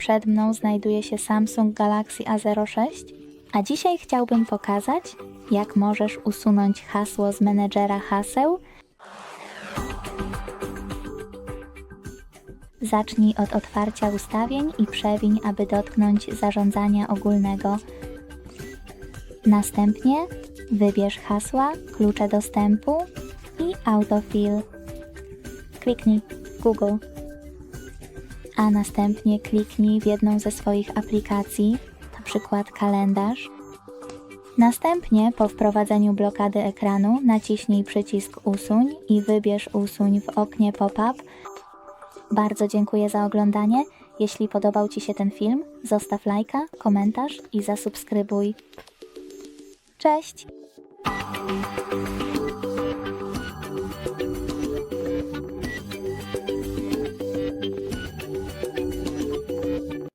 przed mną znajduje się Samsung Galaxy A06, a dzisiaj chciałbym pokazać, jak możesz usunąć hasło z menedżera haseł. Zacznij od otwarcia ustawień i przewiń, aby dotknąć zarządzania ogólnego. Następnie wybierz hasła, klucze dostępu i autofill. Kliknij Google, a następnie kliknij w jedną ze swoich aplikacji, przykład kalendarz. Następnie po wprowadzeniu blokady ekranu naciśnij przycisk usuń i wybierz usuń w oknie pop-up. Bardzo dziękuję za oglądanie. Jeśli podobał Ci się ten film, zostaw lajka, komentarz i zasubskrybuj. Cześć!